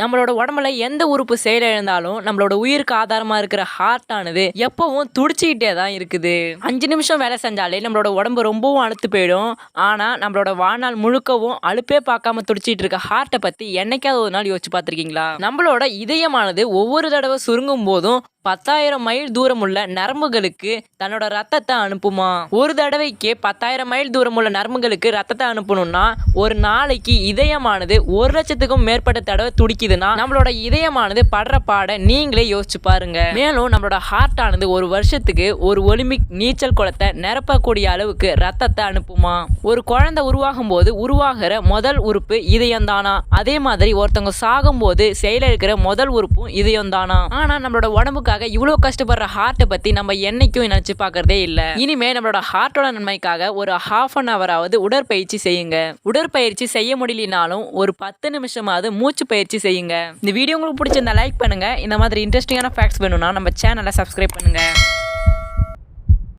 நம்மளோட உடம்புல எந்த உறுப்பு செயலிழந்தாலும் நம்மளோட உயிருக்கு ஆதாரமா இருக்கிற ஹார்ட் ஆனது எப்பவும் துடிச்சுக்கிட்டே தான் இருக்குது. அஞ்சு நிமிஷம் வேலை செஞ்சாலே நம்மளோட உடம்பு ரொம்பவும் அழுத்து போயிடும். ஆனா நம்மளோட வாழ்நாள் முழுக்கவும் அலுப்பே பார்க்காம துடிச்சிட்டு இருக்க ஹார்ட்டை பத்தி என்னைக்காவது ஒரு நாள் யோசிச்சு பார்த்துருக்கீங்களா? நம்மளோட இதயமானது ஒவ்வொரு தடவை சுருங்கும் போதும் பத்தாயிரம் மைல் தூரம் உள்ள நரம்புகளுக்கு தன்னோட ரத்தத்தை அனுப்புமா? ஒரு தடவைக்கு பத்தாயிரம் மைல் தூரம் உள்ள நரம்புகளுக்கு ரத்தத்தை அனுப்பணும்னா ஒரு நாளைக்கு இதயமானது ஒரு லட்சத்துக்கும் மேற்பட்ட தடவை துடிக்குதுன்னா நம்மளோட இதயமானது படுற பாட நீங்களே யோசிச்சு பாருங்க. மேலும் நம்மளோட ஹார்ட் ஆனது ஒரு வருஷத்துக்கு ஒரு ஒலிம்பிக் நீச்சல் குளத்தை நிரப்பக்கூடிய அளவுக்கு ரத்தத்தை அனுப்புமா? ஒரு குழந்தை உருவாகும் போது உருவாகிற முதல் உறுப்பு இதயம் தானா அதே மாதிரி ஒருத்தவங்க சாகும் போது செயலிழக்கிற முதல் உறுப்பும் இதயம் தானா ஆனா நம்மளோட உடம்புக்காக இவ்வளவு கஷ்டப்படுற ஹார்ட்டை பத்தி நம்ம என்னைக்கும் நினைச்சு பார்க்கறதே இல்ல. இனிமே நம்மளோட ஹார்ட்டோட நன்மைக்காக ஒரு ஹாஃப் அன் ஹவராவது உடற்பயிற்சி செய்யுங்க. உடற்பயிற்சி செய்ய முடியலனாலும் ஒரு பத்து நிமிஷமாவது மூச்சு பயிற்சி வையுங்க இந்த வீடியோ உங்களுக்கு பிடிச்சிருந்தா லைக் பண்ணுங்க. இந்த மாதிரி இன்ட்ரெஸ்டிங்கான ஃபேக்ட்ஸ் வேணும்னா நம்ம சேனலை சப்ஸ்கிரைப் பண்ணுங்க.